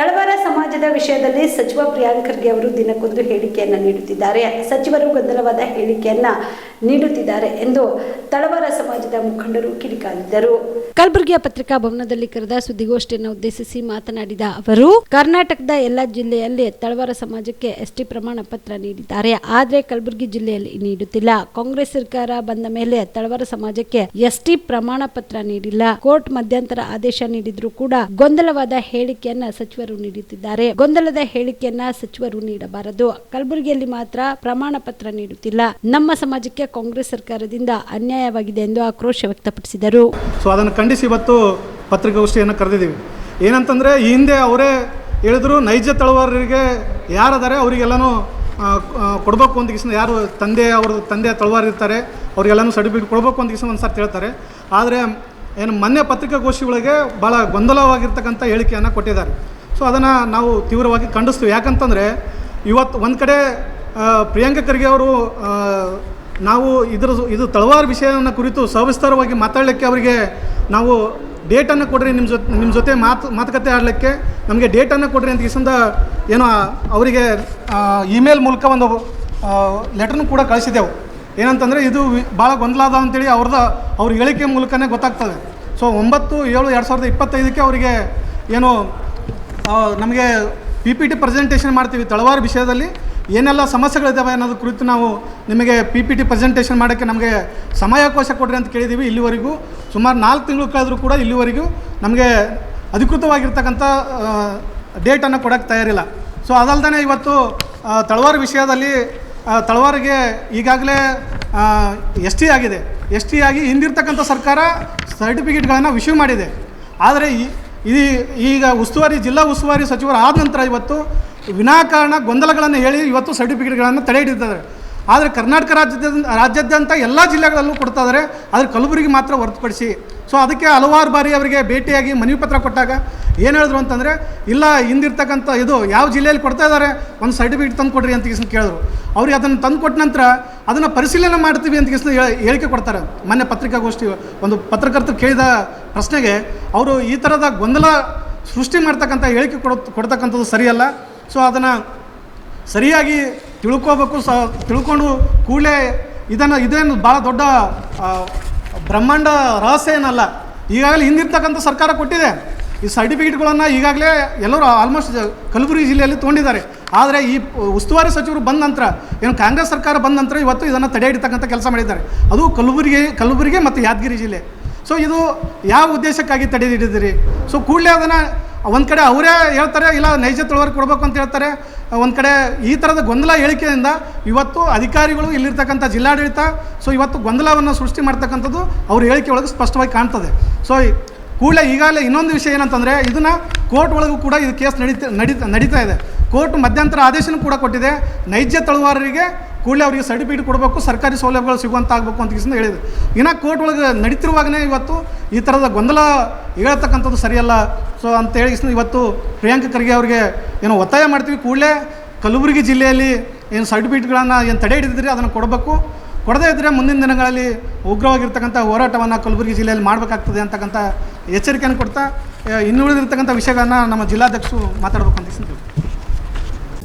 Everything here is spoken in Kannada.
ತಳವಾರ ಸಮಾಜದ ವಿಷಯದಲ್ಲಿ ಸಚಿವ ಪ್ರಿಯಾಂಕ್ ಖರ್ಗೆ ಅವರು ದಿನಕ್ಕೊಂದು ಹೇಳಿಕೆಯನ್ನು ನೀಡುತ್ತಿದ್ದಾರೆ. ಸಚಿವರು ಗೊಂದಲವಾದ ಹೇಳಿಕೆಯನ್ನ ನೀಡುತ್ತಿದ್ದಾರೆ ಎಂದು ತಳವಾರ ಸಮಾಜದ ಮುಖಂಡರು ಕಿಡಿಕಾರಿದರು. ಕಲಬುರಗಿಯ ಪತ್ರಿಕಾ ಭವನದಲ್ಲಿ ಕರೆದ ಸುದ್ದಿಗೋಷ್ಠಿಯನ್ನು ಉದ್ದೇಶಿಸಿ ಮಾತನಾಡಿದ ಅವರು, ಕರ್ನಾಟಕದ ಎಲ್ಲ ಜಿಲ್ಲೆಯಲ್ಲಿ ತಳವಾರ ಸಮಾಜಕ್ಕೆ ಎಸ್ಟಿ ಪ್ರಮಾಣ ಪತ್ರ ನೀಡಿದ್ದಾರೆ. ಆದರೆ ಕಲಬುರಗಿ ಜಿಲ್ಲೆಯಲ್ಲಿ ನೀಡುತ್ತಿಲ್ಲ. ಕಾಂಗ್ರೆಸ್ ಸರ್ಕಾರ ಬಂದ ಮೇಲೆ ತಳವಾರ ಸಮಾಜಕ್ಕೆ ಎಸ್ಟಿ ಪ್ರಮಾಣ ಪತ್ರ ನೀಡಿಲ್ಲ. ಕೋರ್ಟ್ ಮಧ್ಯಂತರ ಆದೇಶ ನೀಡಿದ್ರೂ ಕೂಡ ಗೊಂದಲವಾದ ಹೇಳಿಕೆಯನ್ನ ಸಚಿವರು ನೀಡುತ್ತಿದ್ದಾರೆ. ಗೊಂದಲದ ಹೇಳಿಕೆಯನ್ನ ಸಚಿವರು ನೀಡಬಾರದು. ಕಲಬುರಗಿಯಲ್ಲಿ ಮಾತ್ರ ಪ್ರಮಾಣ ಪತ್ರ ನೀಡುತ್ತಿಲ್ಲ. ನಮ್ಮ ಸಮಾಜಕ್ಕೆ ಕಾಂಗ್ರೆಸ್ ಸರ್ಕಾರದಿಂದ ಅನ್ಯಾಯವಾಗಿದೆ ಎಂದು ಆಕ್ರೋಶ ವ್ಯಕ್ತಪಡಿಸಿದರು. ಸೊ ಅದನ್ನು ಖಂಡಿಸಿ ಇವತ್ತು ಪತ್ರಿಕಾಗೋಷ್ಠಿಯನ್ನು ಕರೆದಿದ್ದೀವಿ. ಏನಂತಂದರೆ, ಈ ಹಿಂದೆ ಅವರೇ ಹೇಳಿದ್ರು, ನೈಜ ತಳವಾರರಿಗೆ ಯಾರದಾರೆ ಅವರಿಗೆಲ್ಲನೂ ಕೊಡಬೇಕು ಅಂತ ಕಿಸಿನ ಯಾರು ತಂದೆ, ಅವ್ರ ತಂದೆ ತಳವಾರ ಇರ್ತಾರೆ ಅವರಿಗೆಲ್ಲನೂ ಸರ್ಟಿಫಿಕೇಟ್ ಕೊಡಬೇಕು ಅಂತ ಕಿಸಿನ ಒಂದು ಸರ್ತಿ ಹೇಳ್ತಾರೆ. ಆದರೆ, ಏನು ಮೊನ್ನೆ ಪತ್ರಿಕಾಗೋಷ್ಠಿಗಳಿಗೆ ಭಾಳ ಗೊಂದಲವಾಗಿರ್ತಕ್ಕಂಥ ಹೇಳಿಕೆಯನ್ನು ಕೊಟ್ಟಿದ್ದಾರೆ. ಸೊ ಅದನ್ನು ನಾವು ತೀವ್ರವಾಗಿ ಖಂಡಿಸ್ತೀವಿ. ಯಾಕಂತಂದರೆ, ಇವತ್ತು ಒಂದು ಕಡೆ ಪ್ರಿಯಾಂಕ ಖರ್ಗೆ ಅವರು ನಾವು ಇದರ ಇದು ತಳವಾರ ವಿಷಯವನ್ನು ಕುರಿತು ಸವಿಸ್ತಾರವಾಗಿ ಮಾತಾಡಲಿಕ್ಕೆ ಅವರಿಗೆ ನಾವು ಡೇಟನ್ನು ಕೊಡ್ರಿ ನಿಮ್ಮ ಜೊತೆ ನಿಮ್ಮ ಜೊತೆ ಮಾತು ಮಾತುಕತೆ ಆಡಲಿಕ್ಕೆ ನಮಗೆ ಡೇಟನ್ನು ಕೊಡ್ರಿ ಅಂತ ಕಿಸಿಂದ ಏನೋ ಅವರಿಗೆ ಇಮೇಲ್ ಮೂಲಕ ಒಂದು ಲೆಟ್ರನ್ನು ಕೂಡ ಕಳಿಸಿದೆವು. ಏನಂತಂದರೆ ಇದು ಭಾಳ ಗೊಂದಲ ಅದ ಅಂತೇಳಿ ಅವ್ರದ್ದು ಅವ್ರ ಹೇಳಿಕೆ ಮೂಲಕನೇ ಗೊತ್ತಾಗ್ತದೆ. ಸೊ ಒಂಬತ್ತು ಏಳು ಎರಡು ಸಾವಿರದ ಇಪ್ಪತ್ತೈದಕ್ಕೆ ಅವರಿಗೆ ಏನು ನಮಗೆ ಪಿ ಪಿ ಟಿ ಪ್ರೆಸೆಂಟೇಷನ್ ಮಾಡ್ತೀವಿ ತಳವಾರ ವಿಷಯದಲ್ಲಿ. ಏನೆಲ್ಲ ಸಮಸ್ಯೆಗಳಿದ್ದಾವೆ ಅನ್ನೋದ್ರ ಕುರಿತು ನಾವು ನಿಮಗೆ ಪಿ ಪಿ ಟಿ ಪ್ರೆಸೆಂಟೇಷನ್ ಮಾಡೋಕ್ಕೆ ನಮಗೆ ಸಮಯಾವಕಾಶ ಕೊಡ್ರಿ ಅಂತ ಕೇಳಿದ್ದೀವಿ ಇಲ್ಲಿವರೆಗೂ. ಸುಮಾರು ನಾಲ್ಕು ತಿಂಗಳು ಕಳೆದರೂ ಕೂಡ ಇಲ್ಲಿವರೆಗೂ ನಮಗೆ ಅಧಿಕೃತವಾಗಿರ್ತಕ್ಕಂಥ ಡೇಟನ್ನು ಕೊಡೋಕ್ಕೆ ತಯಾರಿಲ್ಲ. ಸೊ ಅದಲ್ದೇ ಇವತ್ತು ತಳವಾರ ವಿಷಯದಲ್ಲಿ ತಳವಾರಿಗೆ ಈಗಾಗಲೇ ಎಸ್ ಟಿ ಆಗಿದೆ. ಎಸ್ ಟಿ ಆಗಿ ಹಿಂದಿರ್ತಕ್ಕಂಥ ಸರ್ಕಾರ ಸರ್ಟಿಫಿಕೇಟ್ಗಳನ್ನು ವಿಶ್ಯೂ ಮಾಡಿದೆ. ಆದರೆ ಈ, ಈಗ ಉಸ್ತುವಾರಿ, ಜಿಲ್ಲಾ ಉಸ್ತುವಾರಿ ಸಚಿವರು ಆದ ನಂತರ ಇವತ್ತು ವಿನಾಕಾರಣ ಗೊಂದಲಗಳನ್ನು ಹೇಳಿ ಇವತ್ತು ಸರ್ಟಿಫಿಕೇಟ್ಗಳನ್ನು ತಡೆ ಹಿಡಿದಿದ್ದಾರೆ. ಆದರೆ ಕರ್ನಾಟಕ ರಾಜ್ಯದ ರಾಜ್ಯಾದ್ಯಂತ ಎಲ್ಲ ಜಿಲ್ಲೆಗಳಲ್ಲೂ ಕೊಡ್ತಾ ಇದ್ದಾರೆ. ಆದರೆ ಕಲಬುರಗಿ ಮಾತ್ರ ಹೊರತುಪಡಿಸಿ. ಸೊ ಅದಕ್ಕೆ ಹಲವಾರು ಬಾರಿ ಅವರಿಗೆ ಭೇಟಿಯಾಗಿ ಮನವಿ ಪತ್ರ ಕೊಟ್ಟಾಗ ಏನು ಹೇಳಿದ್ರು ಅಂತಂದರೆ, ಇಲ್ಲ, ಹಿಂದಿರ್ತಕ್ಕಂಥ ಇದು ಯಾವ ಜಿಲ್ಲೆಯಲ್ಲಿ ಕೊಡ್ತಾ ಇದ್ದಾರೆ, ಒಂದು ಸರ್ಟಿಫಿಕೇಟ್ ತಂದು ಕೊಡ್ರಿ ಅಂತ ಕಿಸ್ನ ಕೇಳಿದ್ರು. ಅವ್ರಿಗೆ ಅದನ್ನು ತಂದು ಕೊಟ್ಟ ನಂತರ ಅದನ್ನು ಪರಿಶೀಲನೆ ಮಾಡ್ತೀವಿ ಅಂತ ಕಿಸ್ನ ಹೇಳಿಕೆ ಕೊಡ್ತಾರೆ. ಮೊನ್ನೆ ಪತ್ರಿಕಾಗೋಷ್ಠಿ ಒಂದು ಪತ್ರಕರ್ತರು ಕೇಳಿದ ಪ್ರಶ್ನೆಗೆ, ಅವರು ಈ ಥರದ ಗೊಂದಲ ಸೃಷ್ಟಿ ಮಾಡ್ತಕ್ಕಂಥ ಹೇಳಿಕೆ ಕೊಡ, ಕೊಡ್ತಕ್ಕಂಥದ್ದು ಸರಿಯಲ್ಲ. ಸೊ ಅದನ್ನು ಸರಿಯಾಗಿ ತಿಳ್ಕೋಬೇಕು ಸ, ತಿಳ್ಕೊಂಡು ಕೂಡಲೇ ಇದನ್ನು, ಇದೇನು ಭಾಳ ದೊಡ್ಡ ಬ್ರಹ್ಮಾಂಡ ರಹಸ್ಯ ಏನಲ್ಲ, ಈಗಾಗಲೇ ಹಿಂದಿರ್ತಕ್ಕಂಥ ಸರ್ಕಾರ ಕೊಟ್ಟಿದೆ. ಈ ಸರ್ಟಿಫಿಕೇಟ್ಗಳನ್ನು ಈಗಾಗಲೇ ಎಲ್ಲರೂ ಆಲ್ಮೋಸ್ಟ್ ಕಲಬುರಗಿ ಜಿಲ್ಲೆಯಲ್ಲಿ ತೊಗೊಂಡಿದ್ದಾರೆ. ಆದರೆ ಈ ಉಸ್ತುವಾರಿ ಸಚಿವರು ಬಂದ ನಂತರ, ಏನು ಕಾಂಗ್ರೆಸ್ ಸರ್ಕಾರ ಬಂದ ನಂತರ ಇವತ್ತು ಇದನ್ನು ತಡೆ ಹಿಡಿತಕ್ಕಂಥ ಕೆಲಸ ಮಾಡಿದ್ದಾರೆ. ಅದು ಕಲಬುರಗಿ ಕಲಬುರಗಿ ಮತ್ತು ಯಾದಗಿರಿ ಜಿಲ್ಲೆ. ಸೊ ಇದು ಯಾವ ಉದ್ದೇಶಕ್ಕಾಗಿ ತಡೆ ಹಿಡಿದಿರಿ? ಸೊ ಕೂಡಲೇ ಅದನ್ನು ಒಂದು ಕಡೆ ಅವರೇ ಹೇಳ್ತಾರೆ, ಇಲ್ಲ, ನೈಜ ತಿಳುವಳಿಕೆ ಕೊಡಬೇಕು ಅಂತ ಹೇಳ್ತಾರೆ. ಒಂದು ಕಡೆ ಈ ಥರದ ಗೊಂದಲ ಹೇಳಿಕೆಯಿಂದ ಇವತ್ತು ಅಧಿಕಾರಿಗಳು ಇಲ್ಲಿರ್ತಕ್ಕಂಥ ಜಿಲ್ಲಾಡಳಿತ, ಸೊ ಇವತ್ತು ಗೊಂದಲವನ್ನು ಸೃಷ್ಟಿ ಮಾಡ್ತಕ್ಕಂಥದ್ದು ಅವ್ರ ಹೇಳಿಕೆ ಒಳಗೆ ಸ್ಪಷ್ಟವಾಗಿ ಕಾಣ್ತದೆ. ಸೊ ಕೂಡಲೇ ಈಗಾಗಲೇ ಇನ್ನೊಂದು ವಿಷಯ ಏನಂತಂದರೆ, ಇದನ್ನು ಕೋರ್ಟ್ ಒಳಗೂ ಕೂಡ ಇದು ಕೇಸ್ ನಡೀತಾ ನಡೀತಾ ನಡೀತಾ ಇದೆ. ಕೋರ್ಟ್ ಮಧ್ಯಂತರ ಆದೇಶನೂ ಕೂಡ ಕೊಟ್ಟಿದೆ. ನೈಜ ತಳುವಾರರಿಗೆ ಕೂಡಲೇ ಅವರಿಗೆ ಸರ್ಟಿಫಿಕೇಟ್ ಕೊಡಬೇಕು, ಸರ್ಕಾರಿ ಸೌಲಭ್ಯಗಳು ಸಿಗುವಂತ ಆಗಬೇಕು ಅಂತ ಕಿಸಿಂದ ಹೇಳಿದೆ ಇನ್ನು ಕೋರ್ಟ್ ಒಳಗೆ ನಡೀತಿರುವಾಗಲೇ ಇವತ್ತು ಈ ಥರದ ಗೊಂದಲ ಹೇಳ್ತಕ್ಕಂಥದ್ದು ಸರಿಯಲ್ಲ. ಸೊ ಅಂತೇಳಿ ಕಿಸಿಂದ ಇವತ್ತು ಪ್ರಿಯಾಂಕ ಖರ್ಗೆ ಅವರಿಗೆ ಏನೋ ಒತ್ತಾಯ ಮಾಡ್ತೀವಿ. ಕೂಡಲೇ ಕಲಬುರಗಿ ಜಿಲ್ಲೆಯಲ್ಲಿ ಏನು ಸರ್ಟಿಫಿಕೇಟ್ಗಳನ್ನು ಏನು ತಡೆ ಹಿಡಿದಿದ್ರೆ ಅದನ್ನು ಕೊಡಬೇಕು. ಕೊಡದೇ ಇದ್ದರೆ ಮುಂದಿನ ದಿನಗಳಲ್ಲಿ ಉಗ್ರವಾಗಿರ್ತಕ್ಕಂಥ ಹೋರಾಟವನ್ನು ಕಲಬುರಗಿ ಜಿಲ್ಲೆಯಲ್ಲಿ ಮಾಡಬೇಕಾಗ್ತದೆ ಅಂತಕ್ಕಂಥ ಎಚ್ಚರಿಕೆಯನ್ನು ಕೊಡ್ತಾ ಇನ್ನುಳಿದಿರ್ತಕ್ಕಂಥ ವಿಷಯಗಳನ್ನು ನಮ್ಮ ಜಿಲ್ಲಾಧ್ಯಕ್ಷರು ಮಾತಾಡಬೇಕು ಅಂತ